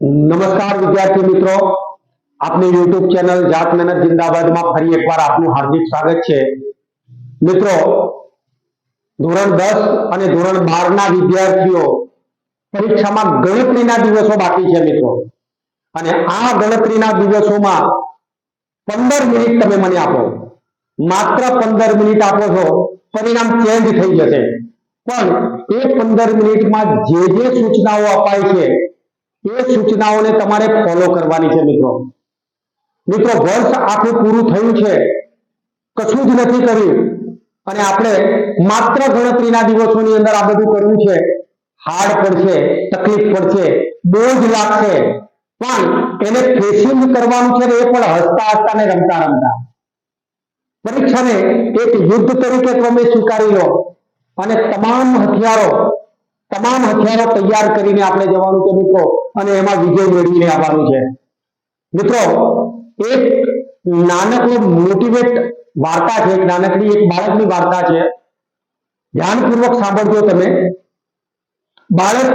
નમસ્કાર વિદ્યાર્થી મિત્રો. આપની યુટ્યુબ ચેનલ જાત મહેનત જિંદાબાદમાં ફરી એકવાર આપનું હાર્દિક સ્વાગત છે. મિત્રો, ધોરણ દસ અને ધોરણ બાર ના વિદ્યાર્થીઓ પરીક્ષામાં ગણતરીના દિવસો બાકી છે મિત્રો. અને આ ગણતરીના દિવસોમાં પંદર મિનિટ તમે મને આપો. માત્ર પંદર મિનિટ આપો છો, પરિણામ ચેન્જ થઈ જશે. પણ એ પંદર મિનિટમાં જે જે સૂચનાઓ અપાય છે એ સૂચનાઓને તમારે ફોલો કરવાની છે મિત્રો. મિત્રો, વર્ષ આખું પૂરું થયું છે. કશું જ નથી કર્યું. અને આપણે માત્ર ગણતરીના દિવસોની અંદર આ બધું કર્યું છે. હાર્ડ પડશે, તકલીફ પડશે, બોજ લાગશે. પણ એને ફેસિંગ કરવાનું છે એ પણ હસતા હસતા ને રમતા રમતા. પરીક્ષાને એક યુદ્ધ તરીકે તમે સ્વીકારી લો. અને તમામ હથિયારો તમામ હથિયારો તૈયાર કરીને આપણે જવાનું છે મિત્રો. અને એમાં વિજય મેળવીને આવવાનું છે. મિત્રો, એક નાનકડી મોટિવેટ વાર્તા છે, એક નાનકડી એક બાળકની વાર્તા છે. ધ્યાનપૂર્વક સાંભળજો તમે. બાળક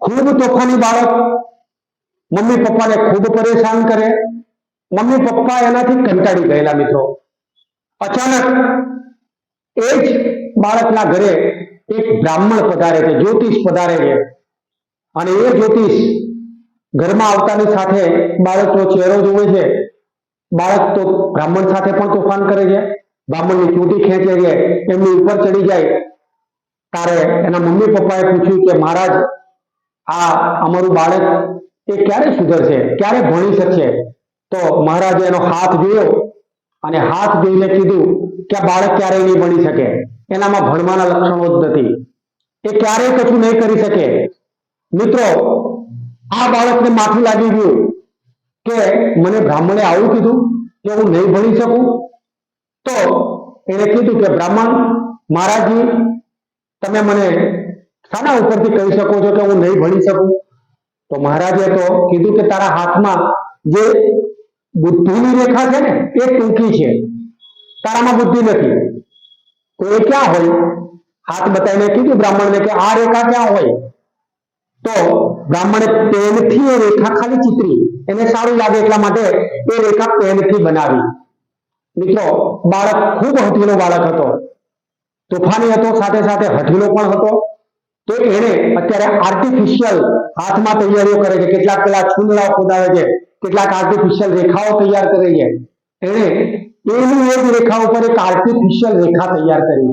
ખૂબ તોફાની બાળક. મમ્મી પપ્પાને ખૂબ પરેશાન કરે. મમ્મી પપ્પા એનાથી કંટાળી ગયેલા મિત્રો. અચાનક એ જ બાળકના ઘરે એક બ્રાહ્મણ પધારે છે, જ્યોતિષ પધારે છે. અને એ જ્યોતિષ ઘરમાં આવતાની સાથે બાળકનો ચહેરો જોવે છે. બાળક તો બ્રાહ્મણ સાથે પણ તોફાન કરે છે. બ્રાહ્મણની ચૂંટી ખેંચે છે. એમની ઉપર ચડી જાય. ત્યારે એના મમ્મી પપ્પાએ પૂછ્યું કે, મહારાજ, આ અમારું બાળક એ ક્યારે સુધરશે? ક્યારે ભણી શકશે? તો મહારાજે એનો હાથ જોયો અને હાથ જોઈને કીધું કે બાળક ક્યારેય નહીં ભણી શકે. એનામાં ભણવાના લક્ષણો જ નથી. એ ક્યારેય કશું નહીં કરી શકે. મિત્રો, આ બાળકને માથું લાગી ગયું કે મને બ્રાહ્મણે આવું કીધું કે હું નહીં ભણી શકું? તો એને કીધું કે, બ્રાહ્મણ, મહારાજજી, તમે મને શાના ઉપરથી કહી શકો છો કે હું નહીં ભણી શકું? તો મહારાજે તો કીધું કે, તારા હાથમાં જે બુદ્ધિની રેખા છે ને, એ ટૂંકી છે. તારામાં બુદ્ધિ નથી. તો એ ક્યાં હોય? હાથ બતાવીને કીધું બ્રાહ્મણને કે આ રેખા ક્યાં હોય? તો બ્રાહ્મણે પેનથી એ રેખા ખાલી ચિત્રી. એને સારું લાગે એટલા માટે એ રેખા પેનથી બનાવી. મિત્રો, બાળક ખૂબ હઠીલો બાળક હતો. તોફાની હતો, સાથે સાથે હઠીલો પણ હતો. તો એને અત્યારે આર્ટિફિશિયલ હાથમાં તૈયારીઓ કરે છે. કેટલાક પેલા છુંદડા ખોદાવે છે. કેટલાક આર્ટિફિશિયલ રેખાઓ તૈયાર કરે છે. એને એની એક રેખા ઉપર એક આર્ટિફિશિયલ રેખા તૈયાર કરી.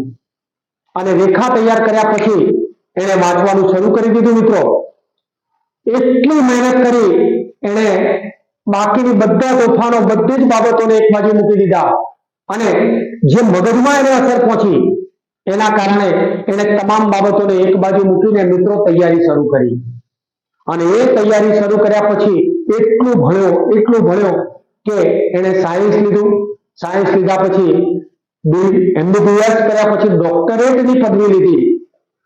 અને રેખા તૈયાર કર્યા પછી એને વાંચવાનું શરૂ કરી દીધું, મિત્રો. એટલી મહેનત કરી એને બાકીની બધા તોફાનો, બધી જ બાબતોને એક બાજુ મૂકી દીધા. અને જે મગજમાં એને અસર પહોંચી, એના કારણે એને તમામ બાબતોને એક બાજુ મૂકીને મિત્રો તૈયારી શરૂ કરી. અને એ તૈયારી શરૂ કર્યા પછી એટલું ભણ્યો એટલું ભણ્યો કે એને સાયન્સ લીધું સાયન્સ લીધા પછી એમબીબીએસ કર્યા પછી ડોક્ટરેટની પદવી લીધી.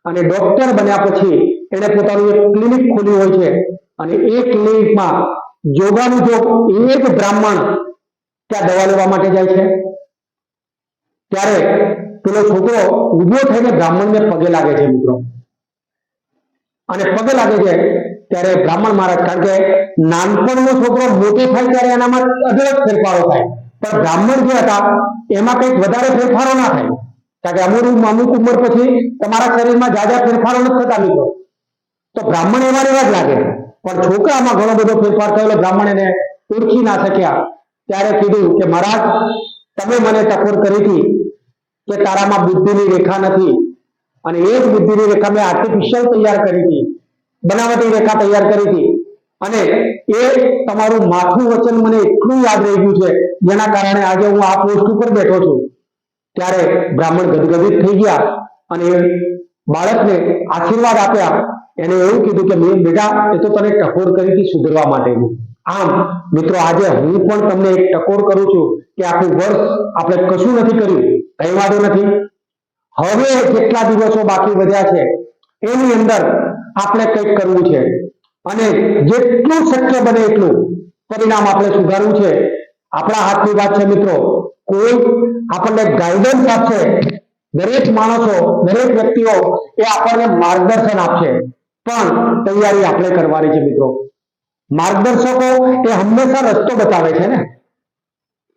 અને ડોક્ટર બન્યા પછી એને પોતાનું એક ક્લિનિક ખોલ્યું હોય છે. અને એ ક્લિનિકમાં જોગાનું જોગ એક બ્રાહ્મણ ત્યાં દવા લેવા માટે જાય છે. ત્યારે પેલો છોકરો ઊભો થઈને બ્રાહ્મણને પગે લાગે છે, મિત્રો. અને પગે લાગે છે ત્યારે બ્રાહ્મણ મહારાજ, કારણ કે નાનપણનો છોકરો મોટો થાય ત્યારે એનામાં અઢળક ફેરફારો થાય. પણ બ્રાહ્મણ જે હતા, એમાં કંઈક વધારે ફેરફારો ના થાય. કારણ કે અમુક અમુક ઉંમર પછી તમારા શરીરમાં જાજા ફેરફારો નથી થતા મિત્રો. તો બ્રાહ્મણ એવા એવા જ લાગે. પણ છોકરામાં ઘણો બધો ફેરફાર થયેલો બ્રાહ્મણ એને ઓળખી ના શક્યા. ત્યારે કીધું કે, મહારાજ, તમે મને ટકોર કરી હતી કે તારામાં બુદ્ધિની રેખા નથી. અને એ જ બુદ્ધિની રેખા મેં આર્ટિફિશિયલ તૈયાર કરી હતી. બનાવટી રેખા તૈયાર કરી હતી. અને એ તમારું માથું વચન મને એટલું યાદ રહી ગયું છે, જેના કારણે આજે હું આ પોસ્ટ ઉપર બેઠો છું. ત્યારે બ્રાહ્મણ ગદગદિત થઈ ગયા અને બાળકને આશીર્વાદ આપ્યા. એને એવું કીધું કે મેં બેટા, એ તો તને ટકોર કરી સુધરવા માટેની આમ, મિત્રો, આજે હું પણ તમને એક ટકોર કરું છું કે આખું વર્ષ આપણે કશું નથી કર્યું, કઈ વાંધો નથી. હવે કેટલા દિવસો બાકી વધ્યા છે, એની અંદર આપણે કંઈક કરવું છે. અને જેટલું શક્ય બને એટલું પરિણામ આપણે સુધારવું છે. આપણા હાથની વાત છે મિત્રો, કોઈ આપણને ગાઈડન્સ આપશે, દરેક માણસો, દરેક વ્યક્તિઓ એ આપણને માર્ગદર્શન આપશે. પણ તૈયારી આપણે કરવાની છે મિત્રો. માર્ગદર્શકો એ હંમેશા રસ્તો બતાવે છે ને.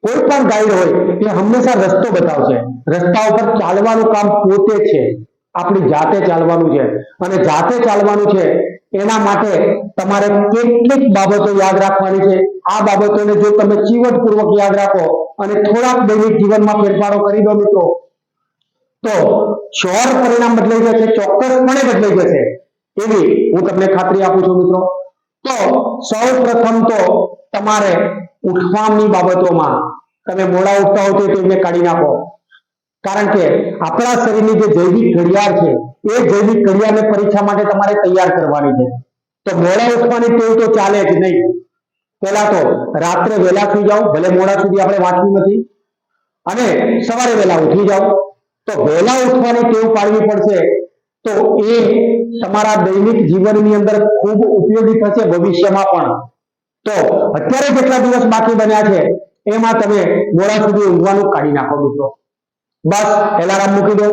કોઈ પણ ગાઈડ હોય એ હંમેશા રસ્તો બતાવશે. રસ્તા ઉપર ચાલવાનું કામ પોતે છે. આપણી જાતે ચાલવાનું છે. અને જાતે ચાલવાનું છે એના માટે તમારે કેટલીક બાબતો યાદ રાખવાની છે. આ બાબતોને જો તમે ચીવટપૂર્વક યાદ રાખો અને થોડાક દૈનિક જીવનમાં ફેરફારો કરી દો મિત્રો, તો શ્યોર પરિણામ બદલાઈ જશે, ચોક્કસપણે બદલાઈ જશે. એવી હું તમને ખાતરી આપું છું મિત્રો. તો સૌ પ્રથમ તો તમારે ઉઠવાની બાબતોમાં તમે મોડા ઉઠતા હો તો તેમને કાઢી નાખો. કારણ કે આપણા શરીરની જે જૈવિક ઘડિયાળ છે એ જૈવિક ક્રિયાને પરીક્ષા માટે તમારે તૈયાર કરવાની છે. તો મોડા ઉઠવાની ટેવ તો ચાલે જ નહીં. પેલા તો રાત્રે વહેલા સુઈ જાઓ, ભલે મોડા સુધી આપણે વાંચવું નથી. અને સવારે વહેલા ઉઠી જાઓ. તો વહેલા ઉઠવાની ટેવ પાડવી પડશે તો એ તમારા દૈનિક જીવનની અંદર ખૂબ ઉપયોગી થશે ભવિષ્યમાં પણ. તો અત્યારે જેટલા દિવસ બાકી બન્યા છે, એમાં તમે મોડા સુધી ઊંઘવાનું કાઢી નાખો મિત્રો. બસ, એલાર્મ મૂકી દો.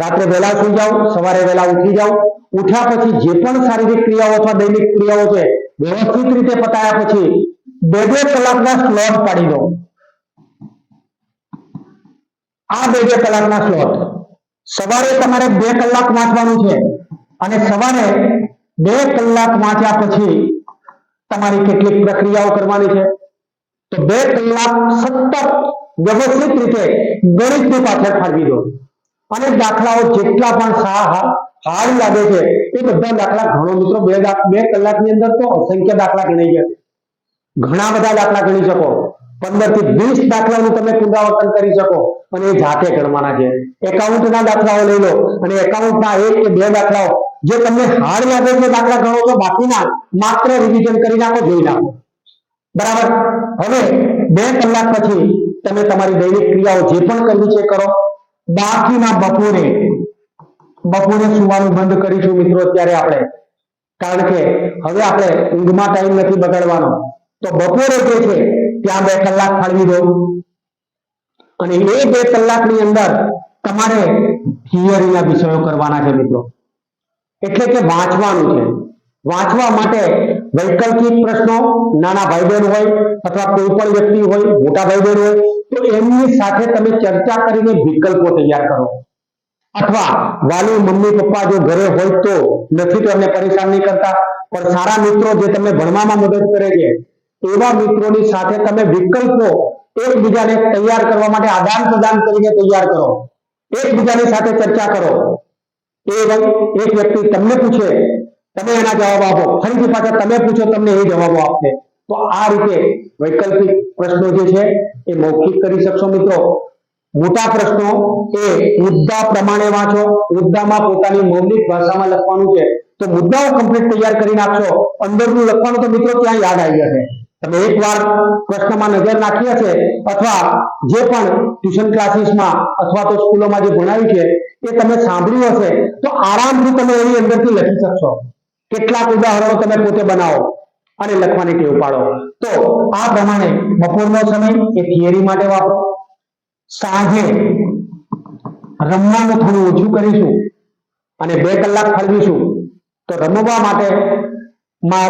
રાત્રે વહેલા સુઈ જાઓ, સવારે વહેલા ઉઠી જાઓ. ઉઠ્યા પછી જે પણ શારીરિક ક્રિયાઓ અથવા દૈનિક ક્રિયાઓ છે, વ્યવસ્થિત રીતે પતાયા પછી બે બે કલાકના સ્લોટ પાડી દો. આ બે બે કલાકના સ્લોટ સવારે તમારે બે કલાક વાંચવાનું છે અને સવારે બે કલાક વાંચ્યા પછી તમારી કેટલીક પ્રક્રિયાઓ કરવાની છે. તો બે કલાક સતત વ્યવસ્થિત રીતે ગણિતની પાછળ ફાળવી દો. અને દાખલાઓ જેટલા પણ હાર્ડ લાગે છે, એ બધા દાખલા ઘણો મિત્રો બે બે કલાકની અંદર તો અસંખ્ય દાખલા ગણી જશે ઘણા બધા દાખલા ગણી શકો. પંદરથી વીસ દાખલાનું તમે પુનરાવર્તન કરી શકો. અને એ જાતે ગણવાના છે. એકાઉન્ટના દાખલાઓ લઈ લો. અને એકાઉન્ટના એક કે બે દાખલાઓ. જે તમને હાર્ડ લાગે છે દાખલા ગણો તો બાકીના માત્ર રિવિઝન કરી નાખો, જોઈ નાખો. બરાબર? હવે બે કલાક પછી તમે તમારી દૈનિક ક્રિયાઓ જે પણ કરવી છે કરો. બાકીના બપોરે બપોરે સુવાનું બંધ કરીશું મિત્રો અત્યારે આપણે. કારણ કે હવે આપણે ઊંઘમાં ટાઈમ નથી બગાડવાનો. તો બપોરે જે છે, ત્યાં બે કલાક ફાળવી દો. અને એ બે કલાકની અંદર તમારે થિયરીના વિષયો કરવાના છે મિત્રો. એટલે કે વાંચવાનું છે. વાંચવા માટે વૈકલ્પિક પ્રશ્નો, નાના ભાઈ બહેન હોય, અથવા કોઈ પણ વ્યક્તિ હોય, મોટા ભાઈ બહેન હોય એમની સાથે તમે ચર્ચા કરીને વિકલ્પો તૈયાર કરો. અથવા વાલી, મમ્મી, પપ્પા જો ઘરે હોય તો નથી તો એમને પરેશાન નહીં કરતા. પણ સારા મિત્રો જે તમને ભણવામાં મદદ કરે છે, એવા મિત્રોની સાથે તમે વિકલ્પો એકબીજાને તૈયાર કરવા માટે આદાન પ્રદાન કરીને તૈયાર કરો. એકબીજાની સાથે ચર્ચા કરો. એ એક વ્યક્તિ તમને પૂછે, તમે એના જવાબ આપો. ફરીથી પાછા તમે પૂછો, તમને એ જવાબો આપશે તો આ રીતે વૈકલ્પિક પ્રશ્નો જે છે એ મૌખિક કરી શકશો મિત્રો. મોટા પ્રશ્નો એ મુદ્દા પ્રમાણે વાંચો. મુદ્દામાં પોતાની મૌલિક ભાષામાં લખવાનું છે. તો મુદ્દાઓ કમ્પ્લીટ તૈયાર કરી નાખશો. અંદરનું લખવાનું તો મિત્રો ત્યાં યાદ આવી જશે. તમે એકવાર પ્રશ્નમાં નજર નાખી હશે અથવા જે પણ ટ્યુશન ક્લાસીસમાં અથવા તો સ્કૂલોમાં જે ભણાવ્યું છે એ તમે સાંભળ્યું હશે તો આરામથી તમે એની અંદરથી લખી શકશો. કેટલાક ઉદાહરણો તમે પોતે બનાવો. અને લખવાની ટેવ પાડો. તો આ પ્રમાણે બપોરનો સમય એ થિયરી માટે વાપરો. સાંજે રમવાનું થોડું ઓછું કરીશું અને બે કલાક ફળવીશું તો રમવા માટે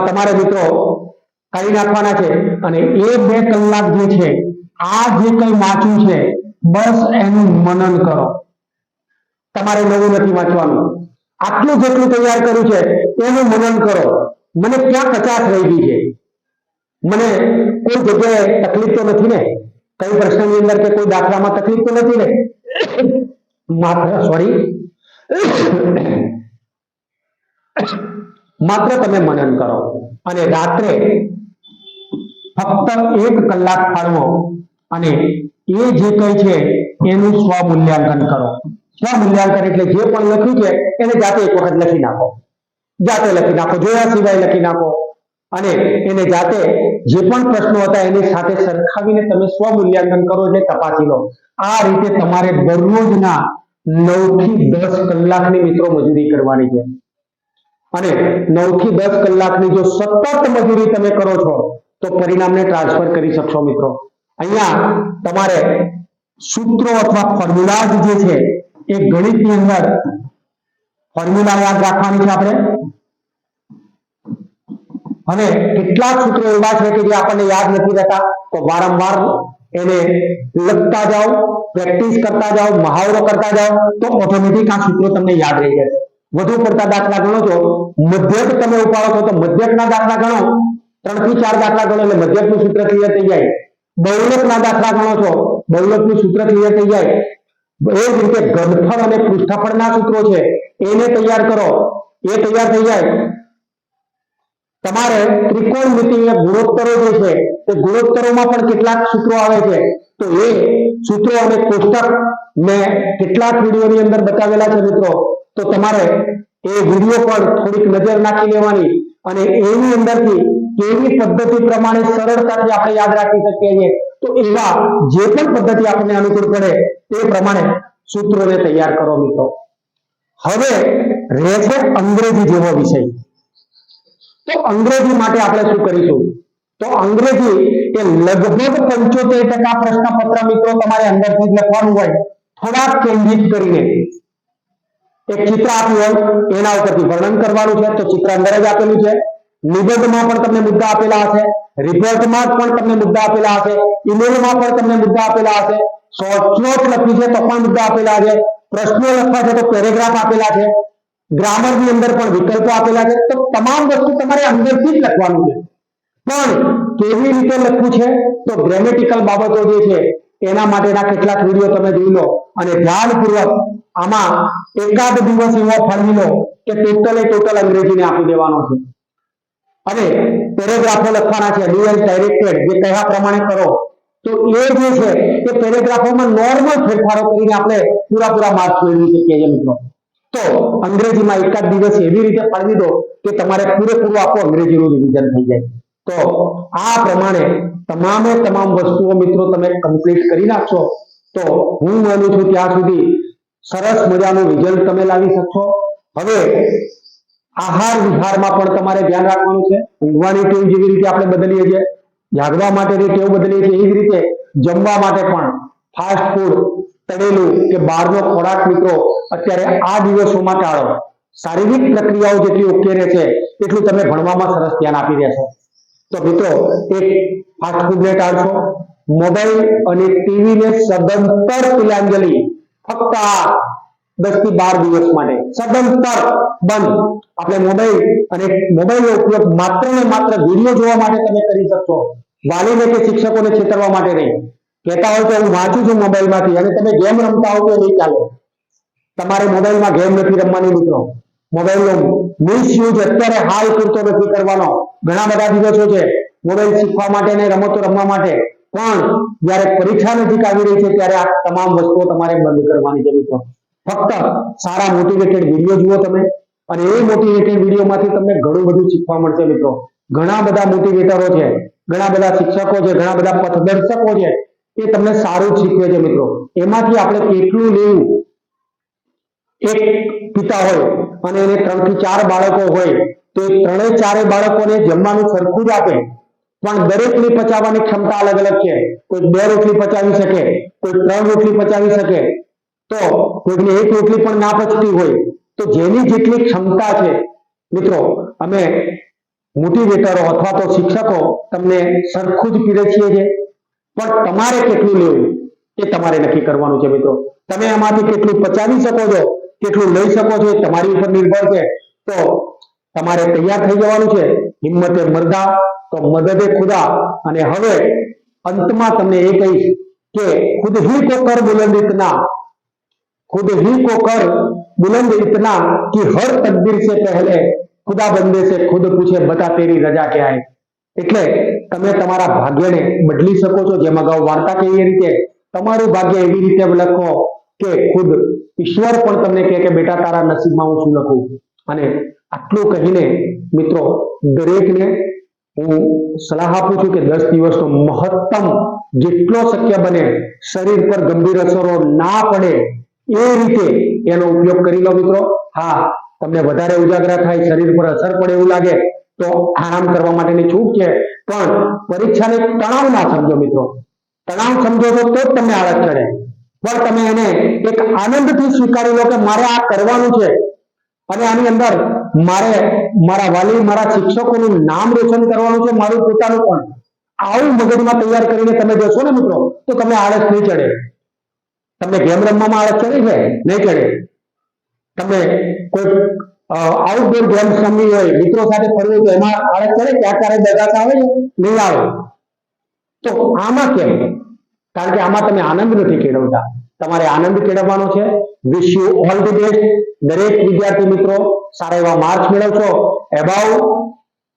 તમારે મિત્રો કરી નાખવાના છે અને એ બે કલાક જે છે, આ જે કઈ વાંચ્યું છે, બસ એનું મનન કરો. તમારે નવું નથી વાંચવાનું. આટલું જેટલું તૈયાર કર્યું છે, એનું મનન કરો. મને ક્યાં કચાશ રહી ગઈ છે? મને કોઈ જગ્યાએ તકલીફ તો નથી ને? કઈ પ્રશ્નની અંદર કે કોઈ દાખલામાં તકલીફ તો નથી ને? માત્ર સોરી માત્ર તમે મનન કરો. અને રાત્રે ફક્ત એક કલાક ફાળવો અને એ જે કઈ છે એનું સ્વમૂલ્યાંકન કરો. સ્વમૂલ્યાંકન એટલે જે પણ લખ્યું છે એને જાતે એક વખત લખી નાખો. જાતે લખી નાખો, જોયા સિવાય લખી નાખો. અને એને જાતે જે પણ પ્રશ્નો હતા એની સાથે સરખાવીને તમે સ્વમૂલ્યાંકન કરો એટલે તપાસી લો. આ રીતે તમારે દરરોજના નવથી દસ કલાકની મિત્રો મજૂરી કરવાની છે. અને નવથી દસ કલાકની જો સતત મજૂરી તમે કરો છો, તો પરિણામને ટ્રાન્સફર કરી શકશો મિત્રો. અહીંયા તમારે સૂત્રો અથવા ફોર્મ્યુલાઝ જે છે, એ ગણિતની અંદર ફોર્મ્યુલા યાદ રાખવાની છે આપણે. અને કેટલાક સૂત્રો એવા છે કે જે આપણને યાદ નથી રહેતા, તો વારંવાર એને લખતા જાઓ પ્રેક્ટિસ કરતા જાઓ, મહાવરો કરતા જાઓ, તો ઓટોમેટિક આ સૂત્રો તમને યાદ રહી જશે વધુ પડતા દાખલા ગણો છો, મધ્યક તમે ઉપાડો છો, તો મધ્યકના દાખલા ગણો. ત્રણથી ચાર દાખલા ગણો એટલે મધ્યકનું સૂત્ર ક્લિયર થઈ જાય. બહુલકના દાખલા ગણો છો, બહુલકનું સૂત્ર ક્લિયર થઈ જાય. એ જ રીતે ઘનફળ અને પૃષ્ઠફળના સૂત્રો છે. એને તૈયાર કરો. એ તૈયાર થઈ જાય. તમારે ત્રિકોણમિતિય ગુણોત્તરો જે છે, તે ગુણોત્તરોમાં પણ કેટલાક સૂત્રો આવે છે. તો એ સૂત્રો અને કોષ્ટક મેં કેટલાક વિડીયોની અંદર બતાવેલા છે મિત્રો. તો તમારે એ વીડિયો પર થોડીક નજર નાખી લેવાની અને એની અંદરથી કેવી પદ્ધતિ પ્રમાણે સરળતાથી આપણે યાદ રાખી શકીએ છીએ. તો એવા જે પણ પદ્ધતિ આપણને અનુકૂળ પડે તે પ્રમાણે સૂત્રોને તૈયાર કરો મિત્રો. હવે રહે અંગ્રેજી જેવો વિષય. તો અંગ્રેજી માટે આપણે શું કરીશું? તો અંગ્રેજી એ લગભગ પંચોતેર ટકા પ્રશ્નપત્ર મિત્રો તમારે અંદરથી લખવાનું હોય. થોડાક કેન્દ્રિત કરીને એક ચિત્ર આપ્યું હોય, એના ઉપરથી વર્ણન કરવાનું છે, તો ચિત્ર અંદર જ આપેલું છે. નિબંધમાં પણ તમને મુદ્દા આપેલા હશે રિપોર્ટમાં પણ તમને મુદ્દા આપેલા હશે ઇમેલમાં પણ તમને મુદ્દા આપેલા હશે. શોર્ટ નોટ લખી છે તો પણ મુદ્દા આપેલા છે. પ્રશ્નો લખવા છે તો પેરેગ્રાફ આપેલા છે. ગ્રામરની અંદર પણ વિકલ્પો આપેલા છે. તો તમામ વસ્તુ તમારે અંદરથી જ લખવાનું છે. પણ કેવી રીતે લખવું છે? તો ગ્રેમેટિકલ બાબતો જે છે, એના માટેના કેટલાક વીડિયો તમે જોઈ લો. અને ધ્યાનપૂર્વક આમાં એકાદ દિવસ એવો ફાળવી લો કે ટોટલે ટોટલ અંગ્રેજીને આપી દેવાનો છે. અને પેરેગ્રાફો લખવાના છે ડ્યુઅલ ડાયરેક્ટેડ જે કયા પ્રમાણે કરો. તો એ જે છે, એ પેરેગ્રાફોમાં નોર્મલ ફેરફારો કરીને આપણે પૂરા પૂરા માર્ક્સ મેળવી શકીએ છીએ મિત્રો. તો અંગ્રેજીમાં એકાદ દિવસ એવી રીતે ફાળવી દો કે તમારે પૂરેપૂરું આખું અંગ્રેજીનું રિવિઝન થઈ જાય. તો આ પ્રમાણે તમામે તમામ વસ્તુઓ મિત્રો તમે કમ્પ્લીટ કરી નાખશો. તો હું માનું છું ત્યાં સુધી સરસ મજાનું રિઝલ્ટ તમે લાવી શકશો. હવે આહાર વિહારમાં પણ તમારે ધ્યાન રાખવાનું છે. ઊંઘવાની ટેવ જેવી રીતે આપણે બદલીએ છીએ, જાગવા માટેની ટેવ બદલીએ છીએ, એવી રીતે જમવા માટે પણ ફાસ્ટ ફૂડ તળેલું કે બહારનો ખોરાક મિત્રો અત્યારે આ દિવસોમાં ટાળો. શારીરિક પ્રક્રિયાઓ જેટલી ઓકે છે એટલું તમે ભણવામાં સરસ ધ્યાન આપી રહેશો. તો મિત્રો, એક ફાસ્ટ ફૂડને ટાળશો. મોબાઈલ અને ટીવીને સદંતર તિલાંજલિ, ફક્ત દસથી બાર દિવસ માટે. સદંતર બંધ. આપણે મોબાઈલ અને મોબાઈલનો ઉપયોગ માત્ર ને માત્ર વીડિયો જોવા માટે તમે કરી શકશો. વાલીને કે શિક્ષકોને છેતરવા માટે નહીં. કહેતા હોય કે હું વાંચું છું મોબાઈલમાંથી અને તમે ગેમ રમતા હો તો નહીં ચાલે. તમારે મોબાઈલમાં ગેમ નથી રમવાની મિત્રો. મોબાઈલનો મિસયુઝ અત્યારે હાલ પૂરતો નથી કરવાનો. ઘણા બધા દિવસો છે મોબાઈલ શીખવા માટે ને રમતો રમવા માટે. પણ જ્યારે પરીક્ષા નજીક આવી રહી છે ત્યારે આ તમામ વસ્તુઓ તમારે બંધ કરવાની જરૂર છે. ફક્ત સારા મોટિવેટેડ વીડિયો જુઓ તમે. અને એ મોટિવેટેડ વિડીયોમાંથી તમને ઘણું બધું શીખવા મળશે મિત્રો. ઘણા બધા મોટિવેટરો છે, ઘણા બધા શિક્ષકો છે, ઘણા બધા પથદર્શકો છે, એ તમને સારું શીખવે છે મિત્રો. એમાંથી આપણે કેટલું લેવું. એક પિતા હોય અને એને ત્રણથી ચાર બાળકો હોય, તો એ ત્રણેય ચારે બાળકોને જમવાનું સરખું જ આપે. પણ દરેકની પચાવવાની ક્ષમતા અલગ અલગ છે. કોઈ બે રોટલી પચાવી શકે, કોઈ ત્રણ રોટલી પચાવી શકે તો કોઈને એક રોટલી પણ ના પચતી હોય, તો જેની જેટલી ક્ષમતા છે, મિત્રો, અમે મોટિવેટરો અથવા તો શિક્ષકો તમને સરખું જ પીરસીએ છીએ પણ તમારે કેટલું લેવું એ તમારે નક્કી કરવાનું છે, મિત્રો. તમે આમાંથી કેટલું પચાવી શકો છો, કેટલું લઈ શકો છો એ તમારી ઉપર નિર્ભર છે. તો તમારે તૈયાર થઈ જવાનું છે, હિંમતે મરદા, તો મદદે ખુદા. અને હવે અંતમાં તમને એ કહીશ કે ખુદ હી કો કર બુલંદિત ના खुद ही को कर बुलंद इतना कि हर तकदीर से पहले खुदा बंदे से खुद पूछे बता तेरी रजा क्या है એટલે તમે તમારા ભાગ્યને બદલી શકો છો જેમ અગાઉ વાર્તા કહી એ રીતે તમારું ભાગ્ય એવી રીતે લખો કે ખુદ ઈશ્વર પણ તમને કહે કે બેટા તારા નસીબમાં હું શું લખું અને આટલું કહીને મિત્રો દરેકને હું સલાહ આપું છું કે દસ દિવસનો મહત્તમ જેટલો શક્ય બને શરીર પર ગંભીર અસરો ના પડે એ રીતે એનો ઉપયોગ કરી લો મિત્રો. હા, તમને વધારે ઉજાગરા થાય, શરીર પર અસર પડે એવું લાગે, તો આરામ કરવા માટેની છૂટ છે. પણ પરીક્ષાને તણાવ ના સમજો મિત્રો. તણાવ સમજો તો તો જ તમને આળસ ચડે. પણ તમે એને એક આનંદથી સ્વીકારી લો કે મારે આ કરવાનું છે. અને આની અંદર મારે મારા વાલી, મારા શિક્ષકોનું નામ રોશન કરવાનું છે, મારું પોતાનું પણ. આવું મગજમાં તૈયાર કરીને તમે જશો ને મિત્રો, તો તમે આળસ નહીં ચડે. તમને ગેમ રમવામાં આળસ ચડી છે નહીં ચડે તમે કોઈ આઉટડોર ગેમ્સ રમવી હોય, મિત્રો સાથે ફરવું તો એમાં આળસ ચડે ત્યાં ત્યારે દગાત આવે છે નહીં આવે તો આમાં કેમ? કારણ કે આમાં તમે આનંદ નથી કેળવતા. તમારે આનંદ કેળવવાનો છે. Wish you all the best દરેક વિદ્યાર્થી મિત્રો, સારા એવા માર્ક્સ મેળવશો. એબાઉ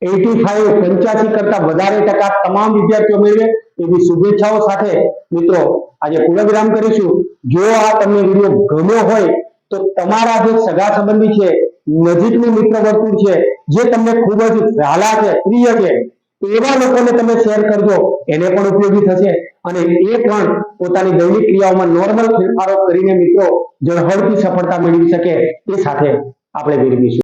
એટી ફાઈવ પંચ્યાસી કરતા વધારે ટકા તમામ વિદ્યાર્થીઓ મેળવે. એવી શુભેચ્છાઓ સાથે મિત્રો આજે પૂર્ણવિરામ કરીશું. જો આ તમને વીડિયો ગમ્યો હોય, તો તમારા જે સગા સંબંધી છે, નજીકનું મિત્ર વર્તુળ છે, જે તમને ખૂબ જ વહાલા છે, પ્રિય છે, એવા લોકોને તમે શેર કરજો. એને પણ ઉપયોગી થશે. અને એ પણ પોતાની દૈનિક ક્રિયાઓમાં નોર્મલ ફેરફારો કરીને મિત્રો, ઝળહળતી સફળતા મેળવી શકે એ સાથે આપણે વિરમીશું